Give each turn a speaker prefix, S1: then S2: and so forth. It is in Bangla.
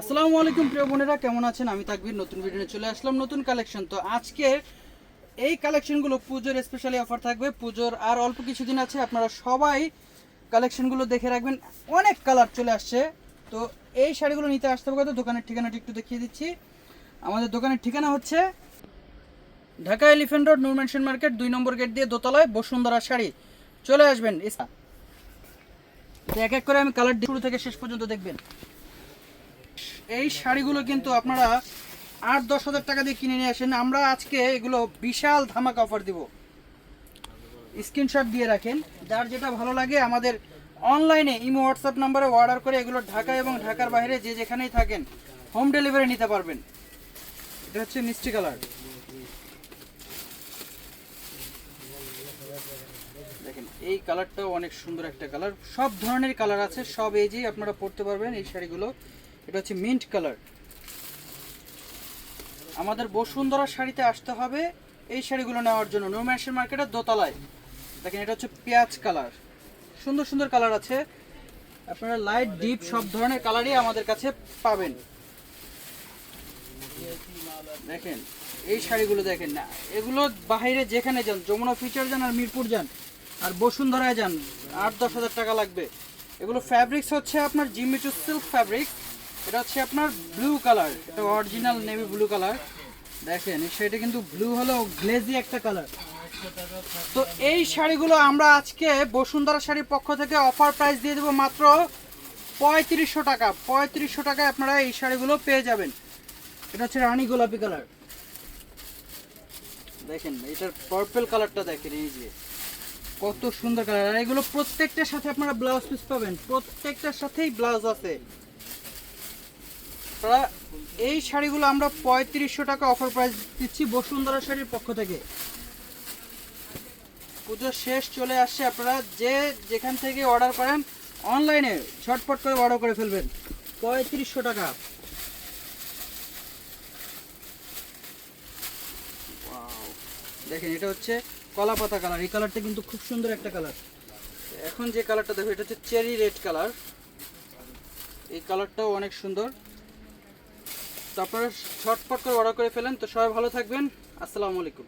S1: আসসালামু আলাইকুম, প্রিয় বোনেরা, কেমন আছেন? আমি তাকবির, নতুন ভিডিও চলে আসলাম, নতুন কালেকশন তো আজকে এই কালেকশনগুলো পুজোর স্পেশালি অফার থাকবে। পুজোর আর অল্প কিছুদিন আছে, আপনারা সবাই কালেকশনগুলো দেখে রাখবেন। অনেক কালার চলে আসছে। তো এই শাড়িগুলো নিতে আসতে হবে দোকানের ঠিকানাটা একটু দেখিয়ে দিচ্ছি। আমাদের দোকানের ঠিকানা হচ্ছে Dhaka elephant road, Noor mansion market, দুই নম্বর গেট দিয়ে দোতলায় বসুন্ধরা শাড়ি। চলে আসবেন এক এক করে আমি কালার শুরু থেকে শেষ পর্যন্ত দেখবেন। এই শাড়িগুলো কিন্তু আপনারা আট, দশ হাজার টাকা দিয়ে কিনে নিয়ে আসেন। আমরা আজকে এগুলো বিশাল ধামাকা অফার দিব। স্ক্রিনশট দিয়ে রাখেন। যার যেটা ভালো লাগে আমাদের অনলাইনে ইমো হোয়াটসঅ্যাপ নাম্বারে অর্ডার করে এগুলো ঢাকা এবং ঢাকার বাইরে যে যেখানেই থাকেন হোম ডেলিভারি নিতে পারবেন। এটা হচ্ছে মিষ্টি কালার। দেখেন, এই কালারটাও অনেক সুন্দর একটা কালার। সব ধরনের কালার আছে, সব এজেই আপনারা পরতে পারবেন এই শাড়িগুলো। এটা হচ্ছে মিন্ট কালার আমাদের বসুন্ধরা শাড়িতে আসতে হবে। এই শাড়িগুলো নেওয়ার জন্য নিউ ম্যানশন মার্কেটের দোতলায়। দেখেন এটা হচ্ছে পেঁয়াজ কালার সুন্দর সুন্দর কালার আছে। আপনারা লাইট ডিপ সব ধরনের কালারই আমাদের কাছে পাবেন। দেখেন, এই শাড়িগুলো দেখেন না, এগুলো বাইরে যেখানে যান, যমুনা ফিচার যান আর মিরপুর যান, আর বসুন্ধরায় যান, আট, দশ হাজার টাকা লাগবে। এগুলো ফ্যাব্রিক্স হচ্ছে আপনার জিমিচু সিল্ক ফ্যাব্রিক এটা হচ্ছে আপনার ব্লু কালার এটা অরিজিনাল নেভি ব্লু কালার দেখেন শাড়িটা কিন্তু ব্লু হলেও গ্লেজি একটা কালার তো এই শাড়িগুলো আমরা আজকে বসুন্ধরা শাড়ির পক্ষ থেকে অফার প্রাইস দিয়ে দেবো মাত্র পঁয়ত্রিশশো টাকা। পঁয়ত্রিশশো টাকায় আপনারা এই শাড়িগুলো পেয়ে যাবেন। এটা হচ্ছে রানী গোলাপি কালার দেখেন, এটার পার্পল কালারটা দেখেন, এই যে। কত সুন্দর কালার আর এগুলো প্রত্যেকটার সাথে আপনারা ব্লাউজ পিস পাবেন। প্রত্যেকটার সাথেই ব্লাউজ আছে। আপনারা এই শাড়িগুলো আমরা পঁয়ত্রিশশো টাকা অফার প্রাইস দিচ্ছি বসুন্ধরা শাড়ির পক্ষ থেকে। পুজো শেষ চলে আসছে, আপনারা যে যেখান থেকে অর্ডার করেন অনলাইনে ঝটপট করে অর্ডার করে ফেলবেন। পঁয়ত্রিশশো টাকা। দেখেন, এটা হচ্ছে কলা পাতা কালার এই কালারটা কিন্তু খুব সুন্দর একটা কালার এখন যে কালারটা দেখো, এটা হচ্ছে চেরি রেড কালার এই কালারটাও অনেক সুন্দর। তো আপনারা ছটফট করে অর্ডার করে ফেলেন। তো সবাই ভালো থাকবেন। আসসালামু আলাইকুম।